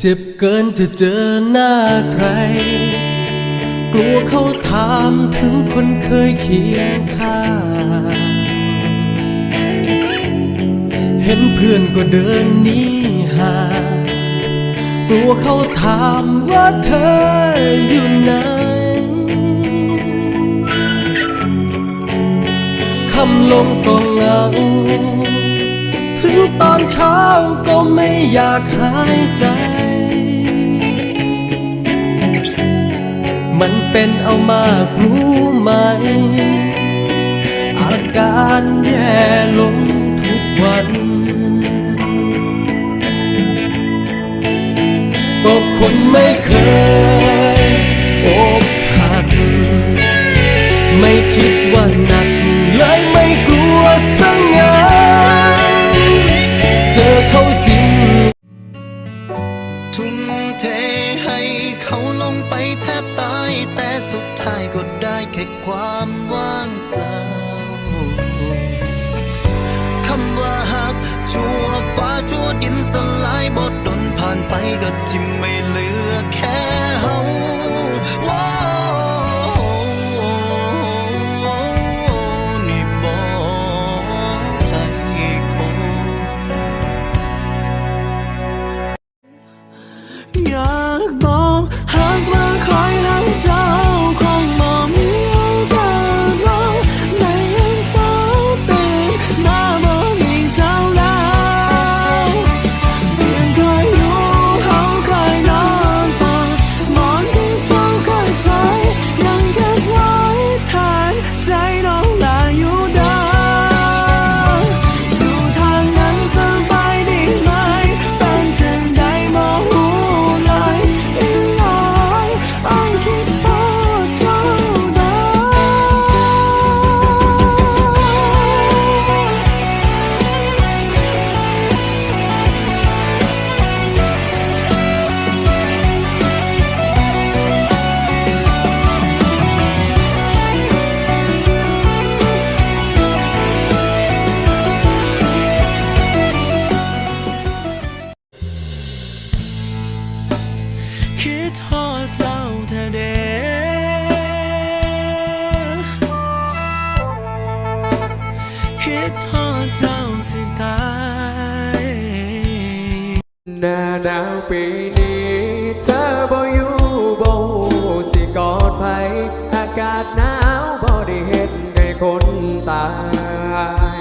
เจ็บเกินจะเจอหน้าใคร กลัวเขาถามถึงคนเคยเคียงข้างเห็นเพื่อนก็เดินหนีห่างกลัวเขาถามว่าเธออยู่ไหนคำลงก็เหงาถึง ตอนเช้าก็ไม่อยากหายใจ มันเป็นเอามากรู้ไหม อาการแย่ลงทุกวัน ก็คนไม่เคยอกหัก ไม่คิดว่าหนัก เลยไม่กลัวสังงา เทให้เขาลงไปแทบตาย แต่สุดท้ายก็ได้แค่ความว่างเปล่าคำว่าหักชั่วฟ้าชั่วดินสลายบดดนผ่านไปก็ทิมไม่เหลือแค่ ฮอดเจ้าเธอเดคิดฮอดเจ้าสิตายหน้าหนาวปีนี้เธอบ่อยู่บ่สิกอดไผอากาศหนาวบ่ได้เฮ็ดให้คนตาย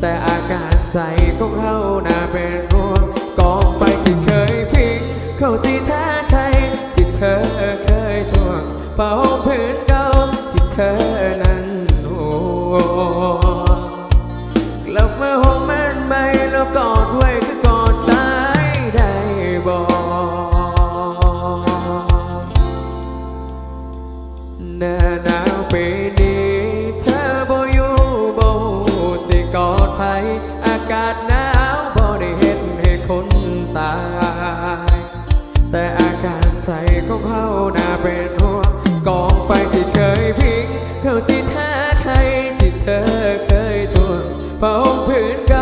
แต่อาการใสของเฮาน่าเป็นห่วงกองไฟที่เคยพิงเข้าที่แท้ เป่าพื้นเก่าที่เธอนั้นห่วงกลับมาห้องมันใหม่แล้วกอดไว้คือกอดชายได้บอกหน้าหนาวปีนี้เธอบ่อยู่บ่สิกอดไผอากาศหนาวบ่ได้เฮ็ดให้คนตาย แต่อาการใสของเฮาน่า จิตแท้ใครจิตเธอเคยทวนพระองค์พื้นกา